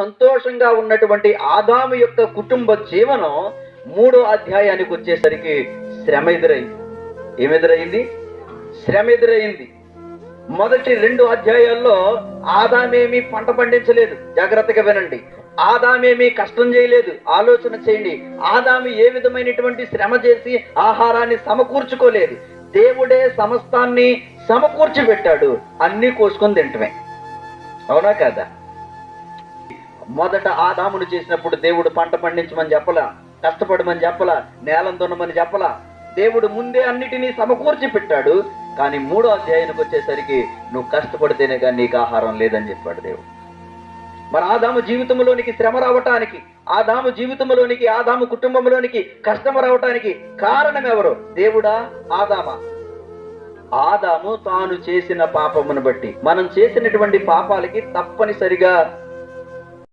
సంతోషంగా ఉన్నటువంటి ఆదాము యొక్క కుటుంబ జీవనం మూడో అధ్యాయానికి వచ్చేసరికి శ్రమ ఎదురైంది ఏమెదురైంది? శ్రమ ఎదురైంది మొదటి రెండు అధ్యాయాల్లో ఆదామేమి పంట పండించలేదు. జాగ్రత్తగా వినండి. ఆదామేమి కష్టం చేయలేదు. ఆలోచన చేయండి. ఆదామి ఏ విధమైనటువంటి శ్రమ చేసి ఆహారాన్ని సమకూర్చుకోలేదు. దేవుడే సమస్తాన్ని సమకూర్చి పెట్టాడు అన్ని కోసుకొని తింటమే. అవునా కదా? మొదట ఆదామును చేసినప్పుడు దేవుడు పంట పండించమని చెప్పలా కష్టపడమని చెప్పలా నేలం దున్నమని చెప్పలా. దేవుడు ముందే అన్నిటినీ సమకూర్చి పెట్టాడు. కానీ మూడో అధ్యాయానికి వచ్చేసరికి నువ్వు కష్టపడితేనే కానీ నీకు ఆహారం లేదని చెప్పాడు దేవుడు. మన ఆదాము జీవితంలోనికి శ్రమ రావటానికి ఆదాము జీవితంలోనికి ఆదాము కుటుంబంలోనికి కష్టం రావటానికి కారణం ఎవరు? దేవుడా ఆదామా? ఆదాము తాను చేసిన పాపమును బట్టి మనం చేసినటువంటి పాపాలకి తప్పనిసరిగా